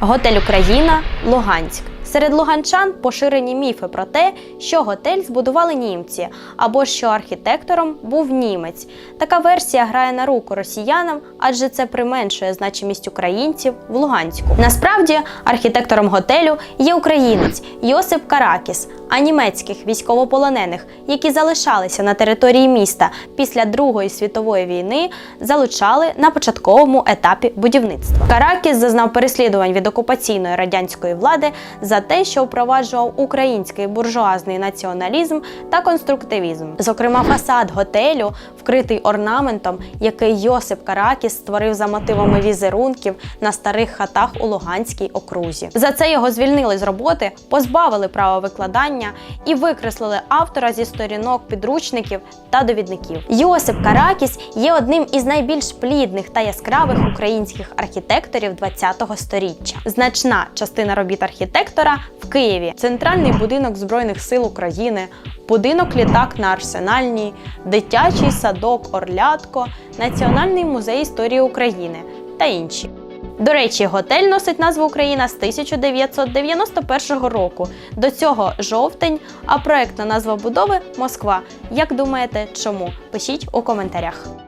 Готель Україна, Луганськ. Серед луганчан поширені міфи про те, що готель збудували німці, або що архітектором був німець. Така версія грає на руку росіянам, адже це применшує значимість українців в Луганську. Насправді, архітектором готелю є українець Йосип Каракіс, а німецьких військовополонених, які залишалися на території міста після Другої світової війни, залучали на початковому етапі будівництва. Каракіс зазнав переслідувань від окупаційної радянської влади за те, що впроваджував український буржуазний націоналізм та конструктивізм. Зокрема, фасад готелю вкритий орнаментом, який Йосип Каракіс створив за мотивами візерунків на старих хатах у Луганській окрузі. За це його звільнили з роботи, позбавили права викладання і викреслили автора зі сторінок підручників та довідників. Йосип Каракіс є одним із найбільш плідних та яскравих українських архітекторів ХХ століття. Значна частина робіт архітектора в Києві, центральний будинок Збройних сил України, будинок літак на Арсенальній, дитячий садок Орлятко, Національний музей історії України та інші. До речі, готель носить назву Україна з 1991 року. До цього жовтень, а проектна назва будови Москва. Як думаєте, чому? Пишіть у коментарях.